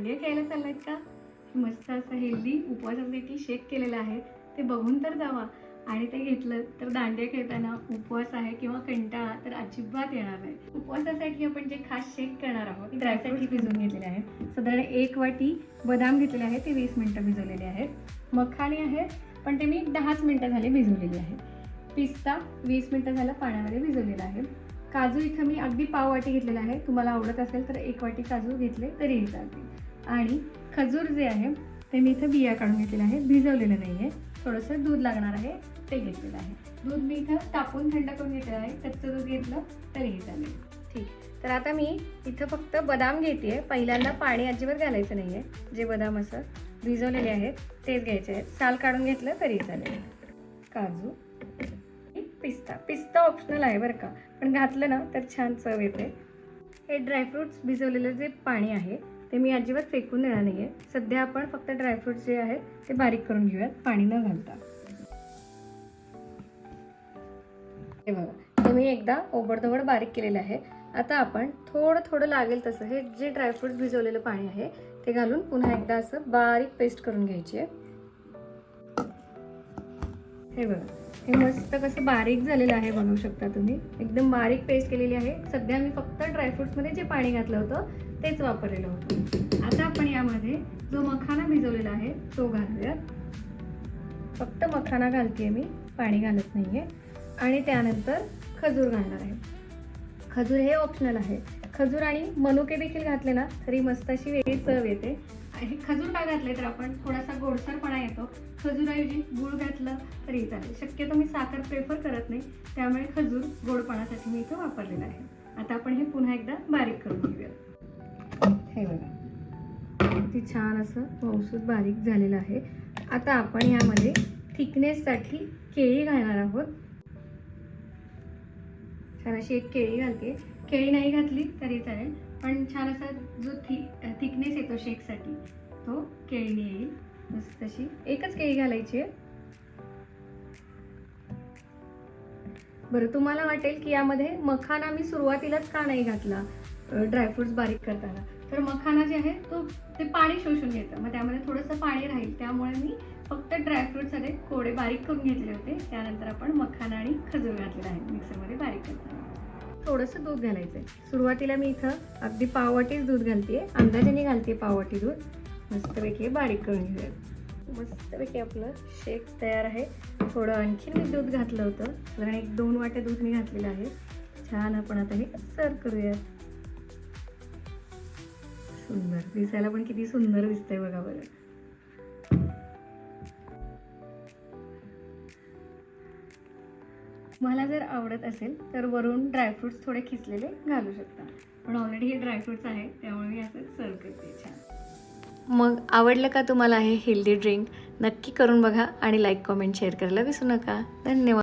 दांडिया खेळायला चाललायत का? मस्त असं हेल्दी उपवासासाठी शेक केलेलं आहे. ते बघून तर जावा. आणि ते घेतलं तर दांडिया खेळताना उपवास आहे किंवा कंटाळा तर अजिबात येणार नाही. उपवासासाठी आपण जे खास शेक करणार आहोत ड्रायसाठी भिजवून घेतलेले आहेत. साधारण एक वाटी बदाम घेतलेले आहेत ते वीस मिनटं भिजवलेले आहेत. मखाणे आहेत पण ते मी दहाच मिनटं झाले भिजवलेले आहेत. पिस्ता वीस मिनटं झालं पाण्यामध्ये भिजवलेला आहे. काजू इथं मी अगदी पाव वाटी घेतलेला आहे. तुम्हाला आवडत असेल तर एक वाटी काजू घेतले तरीही चालतील. आणि खजूर जे आहे ते मी इथं बिया काढून घेतलेलं आहे भिजवलेलं नाही आहे थोडंसं दूध लागणार आहे ते घेतलेलं आहे. दूध मी इथं तापून थंड करून घेतलेलं आहे. कच्चं दूध घेतलं तरीही चालेल ठीक. तर आता मी इथं फक्त बदाम घेते पहिल्यांदा पाणी अजिबात घालायचं नाही आहे जे बदाम असं भिजवलेले आहेत तेच घ्यायचे आहेत. साल काढून घेतलं तरी चालेल. काजू. पिस्ता. पिस्ता ऑप्शनल आहे बरं का. पण घातलं ना तर छान चव येते. हे ड्रायफ्रुट्स भिजवलेलं जे पाणी आहे ते मी अजिबात फेकून देणार नाही आहे सध्या आपण फक्त ड्रायफ्रुट्स जे आहेत ते बारीक करून घेऊयात पाणी न घालता. हे बघा तुम्ही मी एकदा ओबडधोबड बारीक केलेलं आहे. आता आपण थोडं थोडं लागेल तसं हे जे ड्रायफ्रूट भिजवलेलं पाणी आहे ते घालून पुन्हा एकदा असं बारीक पेस्ट करून घ्यायची. आहे हे बघा हे मस्त कसं बारीक झालेलं आहे बनवू शकता तुम्ही. एकदम बारीक पेस्ट केलेली आहे. सध्या मी फक्त ड्रायफ्रुट्समध्ये जे पाणी घातलं होतं तेच वापरलेलं होतं. आता आपण यामध्ये जो मखाना भिजवलेला आहे तो घालूयात. फक्त मखाना घालते मी पाणी घालत नाही आहे आणि त्यानंतर खजूर घालणार आहे. खजूर हे ऑप्शनल आहे. खजूर आणि मनुके देखील घातले ना तरी मस्त अशी वेगळी चव येते. आणि खजूर का घातले तर आपण थोडासा गोडसरपणा येतो. खजूरऐवजी गुळ घातलं तरी चालेल. शक्यतो मी साखर प्रेफर करत नाही. त्यामुळे खजूर गोडपणासाठी मी इथं वापरलेला आहे. आता आपण हे पुन्हा एकदा बारीक करून घेऊया हे बघा. किती छान असं मौसूद बारीक झालेलं आहे. आता आपण यामध्ये थिकनेससाठी केळी घालणार आहोत. छान अशी एक केळी घालते. केळी नाही घातली तरी चालेल पण छान असा जो थि थिकनेस येतो शेकसाठी तो केळीने येईल. मस्त अशी एकच केळी घालायची आहे. बरं तुम्हाला वाटेल की यामध्ये मखाना मी सुरुवातीलाच का नाही घातला? ड्रायफ्रुट्स बारीक करताना. तर मखाना जे आहे तो ते पाणी शोषून घेतं. मग त्यामध्ये थोडंसं पाणी राहील. त्यामुळे मी फक्त ड्रायफ्रुट्स कोडे बारीक करून घेतले होते. त्यानंतर आपण मखाना आणि खजूर घातलेला आहे मिक्सरमध्ये बारीक करताना. थोडंसं दूध घालायचं आहे सुरुवातीला मी इथं अगदी पाववाटीच दूध घालते अंदाजाने घालते पाववाटी दूध. मस्तपैकी बारीक करून घेऊया मस्तपैकी आपलं शेक तयार आहे. थोडं आणखीन मी दूध घातलं होतं. कारण एक दोन वाट्या दूध मी घातलेलं आहे. छान आपण आता हे सर्व करूयात. सुंदर. दिसायला पण किती सुंदर दिसतंय बघा बरं. मला जर आवडत असेल तर वरून ड्रायफ्रुट्स थोडे खिचलेले घालू शकता. पण ऑलरेडी हे ड्रायफ्रुट्स आहे त्यामुळे मी असं सर्व करते छान. मग आवडलं का तुम्हाला हे हेल्दी ड्रिंक नक्की करून बघा आणि लाईक कॉमेंट शेअर करायला विसरू नका. धन्यवाद.